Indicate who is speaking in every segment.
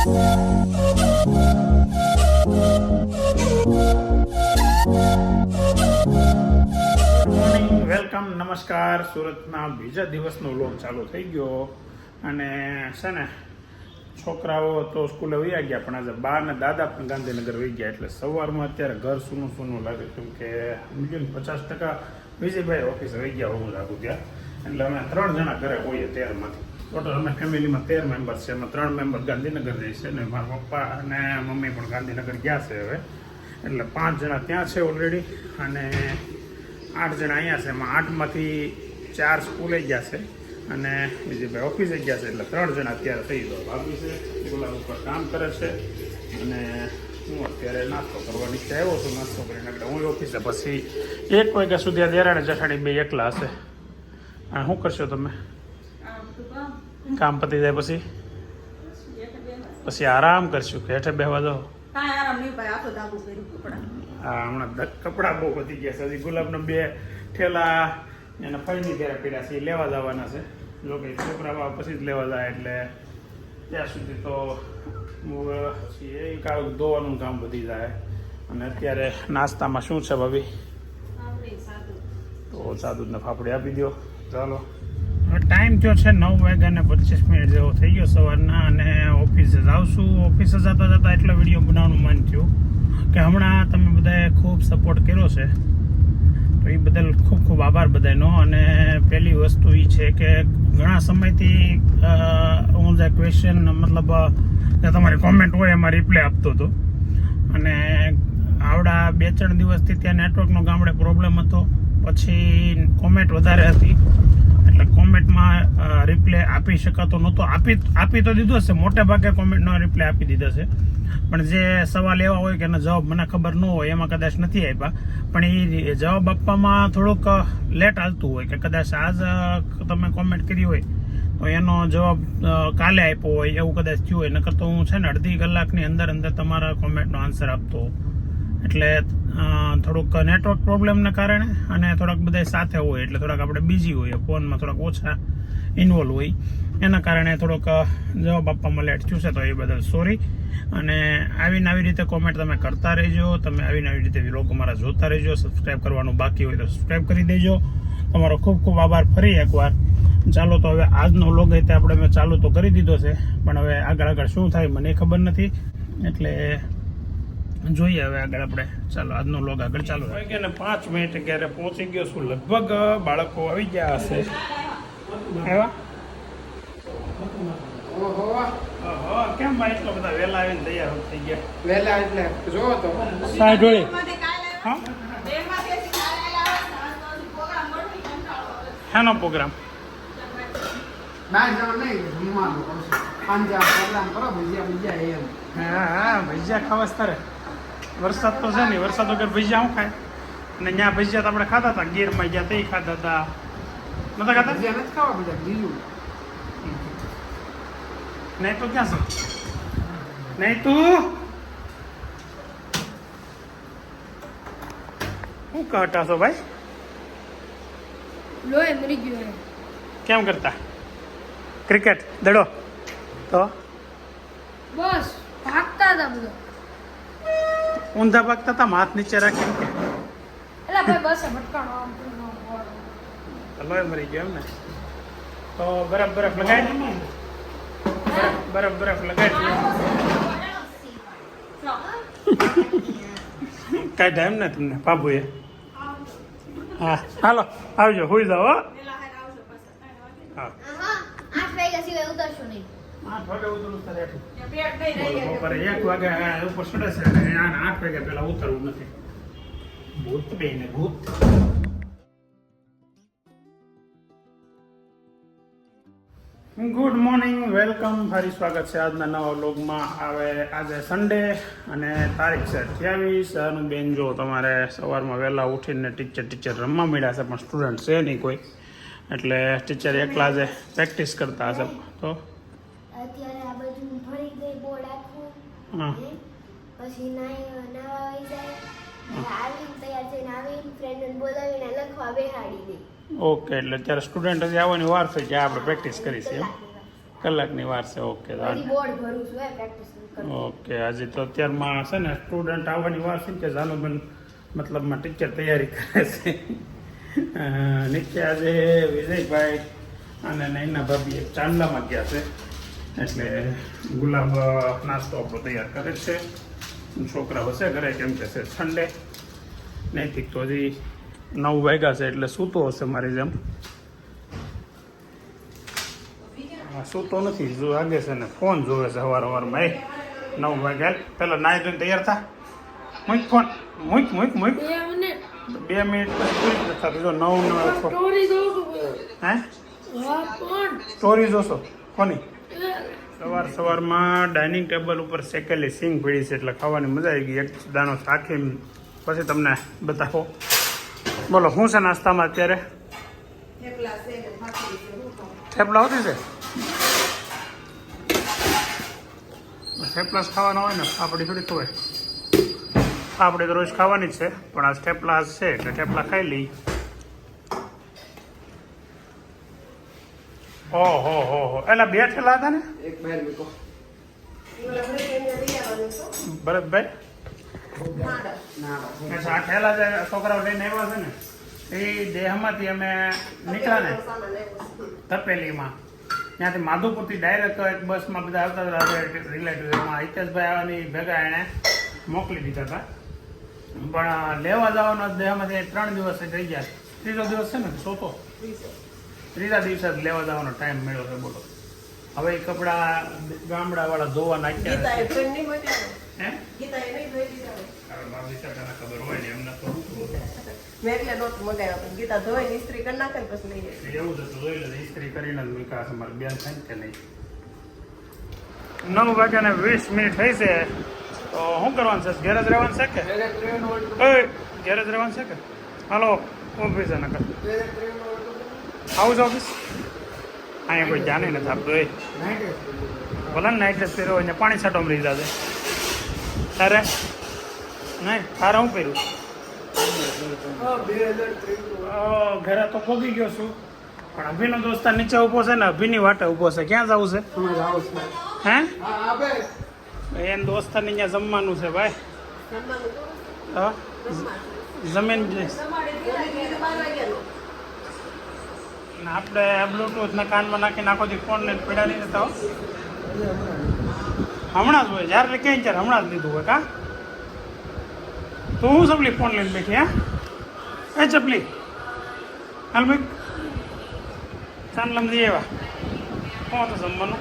Speaker 1: Welcome નમસ્કાર સુરતના બીજા દિવસનો લોન ચાલુ થઈ ગયો. અને છે ને, છોકરાઓ તો સ્કૂલે વહી ગયા, પણ આજે બા ને દાદા પણ ગાંધીનગર વહી ગયા, એટલે સવારમાં અત્યારે ઘર સૂનું સૂનું લાગે કેમ કે પચાસ ટકા વિજયભાઈ ઓફિસે વહી ગયા હોવું લાગુ ત્યાં. એટલે અમે ત્રણ જણા ઘરે હોઈએ તેરમાંથી. ટોટલ અમે ફેમિલીમાં તેર મેમ્બર છે એમાં ત્રણ મેમ્બર ગાંધીનગર રહે છે અને મારા પપ્પા અને મમ્મી પણ ગાંધીનગર ગયા છે હવે એટલે પાંચ જણા ત્યાં છે ઓલરેડી અને આઠ જણા અહીંયા છે એમાં આઠમાંથી ચાર સ્કૂલે ગયા છે અને વિજયભાઈ ઓફિસે ગયા છે એટલે ત્રણ જણા અત્યારે થઈ ગયો ભાભી છે ગુલાબ ઉપર કામ કરે છે અને હું અત્યારે નાસ્તો કરવા નીચે આવ્યો છું નાસ્તો કરીને એટલે હું ઓફિસે પછી એક વાગ્યા સુધી આ દેરાણે જઠાણી બે એકલા હશે અને શું કરશો તમે કામ પતી જાય પછી? પછી આરામ કરશું કે હેઠે બેહવા દો. હા હમણાં કપડાં બહુ વધી ગયા છે. હજી ગુલાબના બે ઠેલા એને ફળની ઘેરા પીડા છે એ લેવા જવાના છે. જો કે છોકરા પછી જ લેવા જાય એટલે ત્યાં સુધી તો એ કાળું ધોવાનું કામ વધી જાય. અને અત્યારે નાસ્તામાં શું છે ભાભી? તો સાદું ને ફાફડી આપી દો ચાલો. ટાઈમ થયો છે નવ વાગ્યા ને પચીસ મિનિટ જેવો થઈ ગયો સવારના અને ઓફિસે જાઉં છું. ઓફિસે જતા જતા એટલો વીડિયો બનાવવાનું મન થયું કે હમણાં તમે બધાએ ખૂબ સપોર્ટ કર્યો છે. તો એ બદલ ખૂબ ખૂબ આભાર બધાનો. અને પહેલી વસ્તુ એ છે કે ઘણા સમયથી હું જે ક્વેશ્ચન મતલબ, જે તમારી કોમેન્ટ હોય એમાં રિપ્લાય આપતો હતો. અને આવડા બે ત્રણ દિવસથી ત્યાં નેટવર્કનો ગામડે પ્રોબ્લેમ હતો. પછી કોમેન્ટ વધારે હતી. એટલે કોમેન્ટમાં રિપ્લે આપી શકાતો નહોતો. આપી આપી તો દીધો છે. મોટે ભાગે કોમેન્ટનો રિપ્લે આપી દીધો છે. પણ જે સવાલ એવા હોય કે એનો જવાબ મને ખબર ન હોય, એમાં કદાચ નથી આપ્યા. પણ એ જવાબ આપવામાં થોડુંક લેટ હાલતું હોય કે કદાચ આજ તમે કોમેન્ટ કરી હોય, તો એનો જવાબ કાલે આપ્યો હોય, એવું કદાચ થયું હોય. નકર તો હું છે ને અડધી કલાકની અંદર અંદર તમારા કોમેન્ટનો આન્સર આપતો હોઉં. એટલે થોડુંક નેટવર્ક પ્રોબ્લેમને કારણે અને થોડાક બધા સાથે હોય, એટલે થોડાક આપણે બિઝી હોઈએ, ફોનમાં થોડાક ઓછા ઇન્વોલ્વ હોય. એના કારણે થોડોક જવાબ આપવામાં લેટ થયું છે, તો એ બદલ સોરી અને આવી આવી રીતે કોમેન્ટ તમે કરતા રહેજો, તમે આવી આવી રીતે વ્લોગ અમારા જોતા રહેજો સબસ્ક્રાઈબ કરવાનું બાકી હોય તો સબસ્ક્રાઈબ કરી દેજો. તમારો ખૂબ ખૂબ આભાર ફરી એકવાર. ચાલો તો હવે આજનો વ્લોગ એ આપણે મેં ચાલુ તો કરી દીધો છે, પણ હવે આગળ આગળ શું થાય મને ખબર નથી. એટલે જોઈએ હવે આગળ આપણે. ચાલો આજનો લોગ આગળ ચાલુ વાગ્યા ને પાંચ મિનિટ ક્યારે પહોંચી ગયો છું લગભગ બાળકો આવી ગયા હશે. આવ્યા?
Speaker 2: ઓહો.
Speaker 1: ઓહો, કેમ ભાઈ એટલા બધા વહેલા આવીને તૈયાર થઈ ગયા?
Speaker 2: વહેલા એટલે જોવો તો.
Speaker 3: કાલે
Speaker 1: હા?
Speaker 3: એમાંથી હજી કાલે આવેલા ને આજ તો હજી પ્રોગ્રામ
Speaker 2: ભજીયા ભજીયા
Speaker 1: હા હા ભજીયા ખાવા તારે. વરસાદ તો છે ને વરસાદ વગર ભજીયા શું ખાય? અને ત્યાં ભજીયા તો આપણે ખાતા હતા. ગીરમાં ગયા તે ખાતા હતા. નતા ખાતા
Speaker 2: ભજીયા નથી ખાવા બધા બીજું
Speaker 1: નહીં તો ક્યાં છે? નહીં તું? શું કહટા છો ભાઈ?
Speaker 4: લોહી મરી ગયો
Speaker 1: કેમ કરતા? ક્રિકેટ દડો. તો?
Speaker 4: બસ ભાગતા હતા બધા.
Speaker 1: ઊંધા ભાગતા હતા હાથ નીચે રાખીને
Speaker 4: એટલે ભાઈ બસ ભટકાણો.
Speaker 1: લોહી મરી ગયો એમ ને તો બરફ બરફ લગાડી બરફ બરફ લગાડી કાઢ્યા એમ ને તમને બાબુએ? હા. હાલો આવજો હોઈ જાઓ હો
Speaker 3: પેલા હારે આવજો પાછા.
Speaker 1: હા
Speaker 4: આઠ વાગ્યા સિવાય ઉતરશો નહીં
Speaker 1: ઉતરું. બપોરે એક વાગે ઉપર ચડે છે આને આઠ વાગે પહેલા ઉતરવું નથી. ભૂત બે ને ભૂત. ગુડ મોર્નિંગ વેલકમ ફરી સ્વાગત છે આજના નવા વ્લોગમાં. આવે આજે સન્ડે અને તારીખ છે અઠ્યાવીસ. અને બેન જો તમારે સવારમાં વહેલા ઉઠીને ટીચર ટીચર રમવા મળ્યા છે પણ સ્ટુડન્ટ છે નહીં કોઈ. એટલે ટીચર એકલા જે પ્રેક્ટિસ કરતા હશે. તો
Speaker 5: અત્યારે આ બધું ભરી ગઈ બોર્ડ આખું
Speaker 1: હા
Speaker 5: હે? પછી નાઈ નાવા આવી જાય. આવીને તૈયાર થઈને આવીને ફ્રેન્ડને બોલાવીને લખવા બેહાડી દે.
Speaker 1: ઓકે એટલે અત્યારે સ્ટુડન્ટ હજી આવવાની વાર થઈ જાય આપણે પ્રેક્ટિસ કરીશું કલાકની વાર. છે ઓકે ઓકે આજે તો અત્યારમાં છે ને સ્ટુડન્ટ આવવાની વાર છે કે જાનુબેન મતલબમાં ટીચર તૈયારી કરે છે. નીચે આજે વિજયભાઈ અને નૈના ભાભી ચાંદલામાં ગયા છે. એટલે ગુલાબ નાસ્તો આપણો તૈયાર કરે છે. છોકરા હશે ઘરે કેમ કે છે સન્ડે નૈતિક તો હજી નવ વાગ્યા છે એટલે સૂતો હશે મારી જેમ. હા, સૂતો નથી જો આગે છે ને ફોન જોવે છે સવાર સવારમાં એ નવ વાગ્યા. પેલા નાહી ધોઈને તૈયાર થા. મૂક ફોન. મૂક મૂક મૂક.
Speaker 4: બે મિનિટ.
Speaker 1: પૂરી જ જો નવ ને
Speaker 4: સ્ટોરી દઉં છું
Speaker 1: હે? સ્ટોરી જોશો કોની? સવાર સવારમાં ડાઇનિંગ ટેબલ ઉપર શેકેલી સિંગ પડી છે એટલે ખાવાની મજા આવી ગઈ. એક દાણો ચાખી પછી તમને બતાવો. બોલો શું છે નાસ્તામાં અત્યારે? થેપલા હોતી છે થેપલા ખાવાના હોય ને આપણી થોડી હોય. આપણે તો રોજ ખાવાની જ છે પણ આ થેપલા છે એટલે થેપલા ખાઈ લઈ. ઓહો હો હો એટલે બે થેલા હતા ને?
Speaker 2: એક બહાર મૂકો. ના
Speaker 1: કે આ થેલા જે છોકરાઓ લઈને આવ્યા છે ને એ દેહમાંથી અમે નીકળ્યા ને તપેલીમાં. ત્યાંથી માધુપુરથી ડાયરેક્ટ એક બસમાં બધા આવતા હતા રિલેટિવ એમાં હિતેશભાઈ આવવાની ભેગા એણે મોકલી દીધા હતા. પણ લેવા જવાનો દેહમાંથી ત્રણ દિવસ થઈ ગયા. ત્રીજો દિવસ છે ને ચોથો ત્રીજા દિવસે જ લેવા જવાનો ટાઈમ મળ્યો છે બોલો. હવે એ કપડા ગામડાવાળા ધોવા નાખ્યા ખબર હોય ને એમને તો શું ખબર.
Speaker 3: મેં એટલે નહોતું મંગાવ્યા પણ ગીતા ધોઈને ઇસ્ત્રી કરી નાખે પછી લઈ જાય.
Speaker 1: એવું તો જોઈ લે ઇસ્ત્રી કરીને જ મૂક્યા છે મારી બેન થાય કે નહીં. નવ વાગ્યાને વીસ મિનિટ થઈ છે. તો શું કરવાનું છે? ઘેર જ રહેવાનું છે કે? ઘેર જ રહેવાનું છે કે? હાલો ઓફિસ નકર. આવું ઓફિસ અહીંયા કોઈ જાણે નથી આપતું એ
Speaker 2: નાઈટ
Speaker 1: ભલે ને નાઇટ ડ્રેસ પહેર્યો હોય ને પાણી છાંટો રહી જશે તારે નહીં તારે હું પહેર્યું ઘરે તો પોગી ગયો છું પણ અભિનો દોસ્તાર નીચે ઊભો છે ને અભિની વાટે ઊભો છે ક્યાં જવું છે હે
Speaker 2: હા
Speaker 1: દોસ્તાર ને અહીંયા જમવાનું છે ભાઈ જમીન જે
Speaker 3: તમારે ઘરે બાર વાગ્યાનું
Speaker 1: ને આપણે બ્લૂટૂથ ને કાનમાં નાખીને આખો દી ફોન લઈને પડ્યા નહીં જતા હમણાં જ હોય જ્યારે ક્યાંય ત્યારે હમણાં જ લીધું હોય કા? તો હું સપલી ફોન લઈને બેઠી હા? એ ચપલી. હાલ ભાઈ. ચાંદલમ લમજી એવા. કોણ હતું જમવાનું?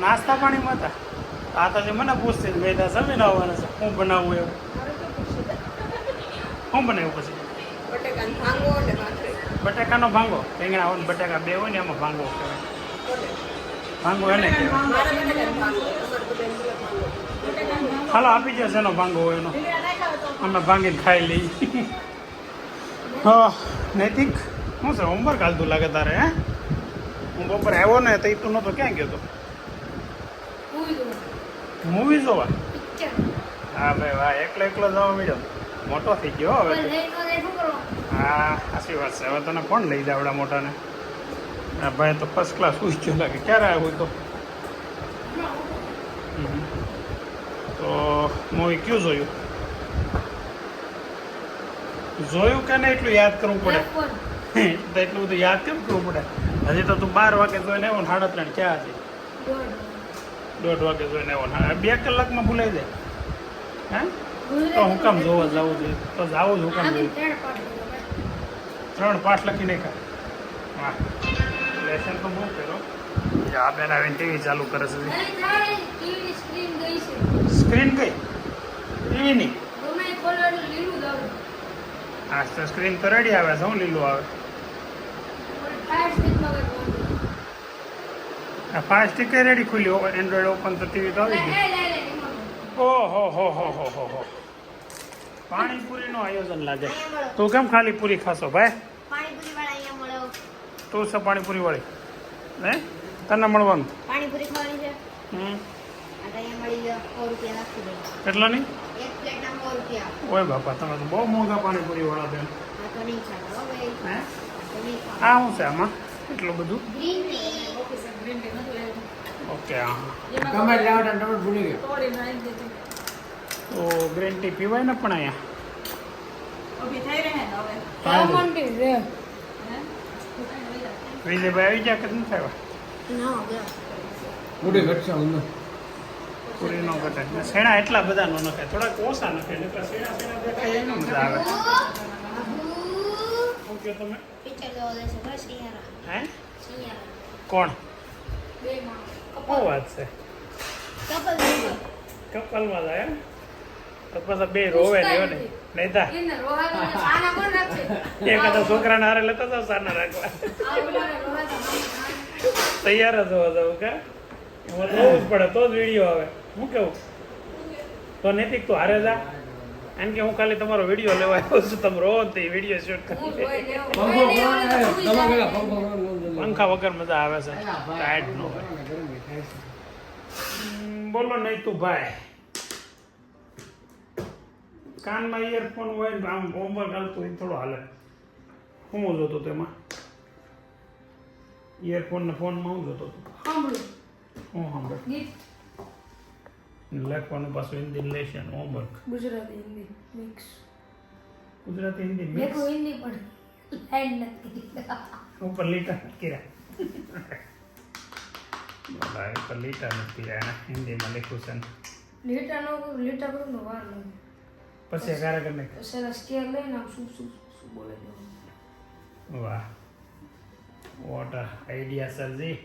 Speaker 1: નાસ્તા પાણીમાં હતા? આ તો જે મને પૂછતી મેં ત્યાં જમીન આવવાના છે. હું બનાવવું એવું? શું બનાવ્યું પછી?
Speaker 3: બટેકાનો ભાંગો.
Speaker 1: રીંગણા હોય બટાકા બે હોય ને એમાં ભાંગો કહેવાય. ભાંગો એને કહેવાય. હાલો આપી જશે એનો ભાંગો હોય એનો. અમે ભાંગીને ખાઈ લઈ હા નૈતિક? શું છે હોમવર્ક હાલતું લાગે તારે હે? હું બપોરે આવ્યો ને તો તું નહોતો ક્યાં ગયો તો?
Speaker 4: મૂવી
Speaker 1: જોવા? હા ભાઈ વાહ એકલો એકલો જવા મળ્યો. મોટો થઈ ગયો હવે હા સાચી વાત છે. હવે તને કોણ લઈ જાવડા મોટાને? આ ભાઈ તો ફર્સ્ટ ક્લાસ ઉચ્ચો લાગે. ક્યારે આવ્યો તો. તો મૂવી કયું જોયું? જોયું કે નહીં એટલું યાદ કરવું પડે? તો એટલું બધું યાદ કેમ કરવું પડે? હજી તો તું બાર વાગે જોઈને આવ્યો ને સાડા ત્રણ. ક્યાં હતી
Speaker 4: દોઢ.
Speaker 1: વાગે. જોઈને આવ્યો બે કલાકમાં ભૂલાઈ જાય. હે? તો હું કામ જોવા જવું જોઈએ. તો જાવું જ હું કામ જોઈએ.
Speaker 4: ત્રણ પાઠ
Speaker 1: લખી નાખ્યા. વાહ. લેસન તો બહુ કર્યો. આ બેન આવીને ટીવી ચાલુ કરે છે. સ્ક્રીન કઈ? ટીવીની. આ તો સ્ક્રીન તો રેડી આવે છે હું લીલું આવે. આ ફાસ્ટ ટીકે રેડી ખુલ્લી એન્ડ્રોઈડ ઓપન તો ટીવી તો આવી
Speaker 4: તો.
Speaker 1: ઓહો હો હો હો હો હો. પાણીપુરીનું આયોજન લાગે. તું કેમ ખાલી પૂરી ખાશો ભાઈ?
Speaker 5: પાણીપુરી વાળા
Speaker 1: તું છે પાણીપુરી વાળી હે? તને મળવાનું?
Speaker 5: પાણીપુરી ખાવાની છે?
Speaker 1: હમ.
Speaker 5: આ તો અહીંયા મળી ગયો. સો રૂપિયા નાખી દે.
Speaker 1: કેટલાની
Speaker 5: એક પ્લેટના સો રૂપિયા.
Speaker 1: ઓય બાપા તમે તો બહુ મોંઘા પાણીપુરી વાળા બેન
Speaker 5: આ તો નહીં ચાલે હો
Speaker 1: શું છે આમાં? એટલું બધું? ઓકે હા.
Speaker 2: ગમે તમે ભૂલી ગયા.
Speaker 1: તો ગ્રીન ટી પીવાય ને પણ અહીંયા. વિજયભાઈ આવી ગયા કે નથી આવ્યા?
Speaker 5: ના
Speaker 2: ઘટશે અંદર.
Speaker 1: પૂરી નો ઘટે. શેણા એટલા બધા નો નખાય. થોડાક ઓછા નખાય નકર શેણા શેણા દેખાય એનો મજા આવે. શું કહો તમે? હે?
Speaker 5: શિયાળા.
Speaker 1: કોણ?
Speaker 4: બે માં
Speaker 1: વાત છે?
Speaker 5: કપલ
Speaker 1: કપલમાં જાય એમ? તો પછી બે રોવે ને એવું નહીં તા
Speaker 4: ને
Speaker 1: એક હતા છોકરાને હારે લેતા જાવ સાના રાખવા. તૈયાર જ હોવા જવું કે? એમાં જોવું જ પડે તો જ વીડિયો આવે. હું કેવું? તો નૈતિક તું હારે જા. એમ કે હું ખાલી તમારો વીડિયો લેવા આવ્યો છું. તમે રોજ તે વીડિયો શૂટ કરી
Speaker 2: પંખો
Speaker 1: વગર મજા આવે છે. ટાઈટ નો બોલો નહીં તું ભાઈ કાનમાં ઇયરફોન હોય ને આમ હોમવર્ક હાલતું હોય થોડો હાલે. હું હું જોતો તેમાં ઇયરફોન ને ફોનમાં હું જોતો હતો. હું સાંભળ. લખવાનું પાછું Hindi lesson homework.
Speaker 4: Gujarati Hindi mix.
Speaker 1: Gujarati Hindi mix.
Speaker 4: દેખો હિન્દી પણ લાઈન નથી.
Speaker 1: ઉપર લીટા નથી કર્યા. બોલા લીટા નથી રહ્યા હિન્દીમાં લખ્યું છે.
Speaker 4: લીટા નો લીટા નો વાર લાગે.
Speaker 1: પછી અગારે કરીને
Speaker 4: સેલા સ્કેલ લઈને આમ શું શું શું બોલે
Speaker 1: વાહ વોટ આઈડિયા સરજી